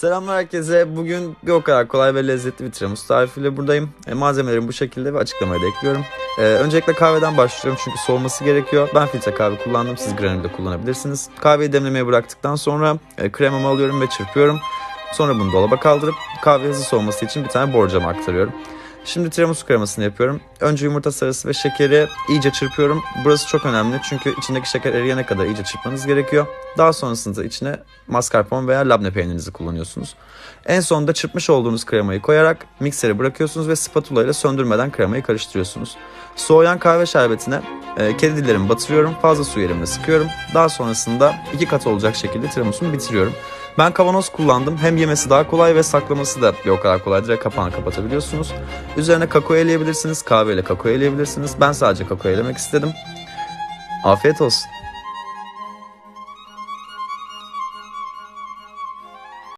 Selamlar herkese. Bugün bir o kadar kolay ve lezzetli bir tiramisu tarifiyle buradayım. E, malzemelerim bu şekilde ve açıklamaya da ekliyorum. E, öncelikle kahveden başlıyorum çünkü soğuması gerekiyor. Ben filtre kahve kullandım. Siz granül kullanabilirsiniz. Kahveyi demlemeye bıraktıktan sonra e, kremamı alıyorum ve çırpıyorum. Sonra bunu dolaba kaldırıp kahve hızlı soğuması için bir tane borcama aktarıyorum. Şimdi tiramisu kremasını yapıyorum. Önce yumurta sarısı ve şekeri iyice çırpıyorum. Burası çok önemli çünkü içindeki şeker eriyene kadar iyice çırpmanız gerekiyor. Daha sonrasında içine mascarpone veya labne peynirinizi kullanıyorsunuz. En sonunda çırpmış olduğunuz kremayı koyarak miksere bırakıyorsunuz ve spatula ile söndürmeden kremayı karıştırıyorsunuz. Soğuyan kahve şerbetine e, batırıyorum. Fazla su elimle sıkıyorum. Daha sonrasında iki kat olacak şekilde tiramisumu bitiriyorum. Ben kavanoz kullandım. Hem yemesi daha kolay ve saklaması da bir o kadar kolay. Direkt kapağını kapatabiliyorsunuz. Üzerine kakao eleyebilirsiniz. Kahveyle kakao eleyebilirsiniz. Ben sadece kakao elemek istedim. Afiyet olsun.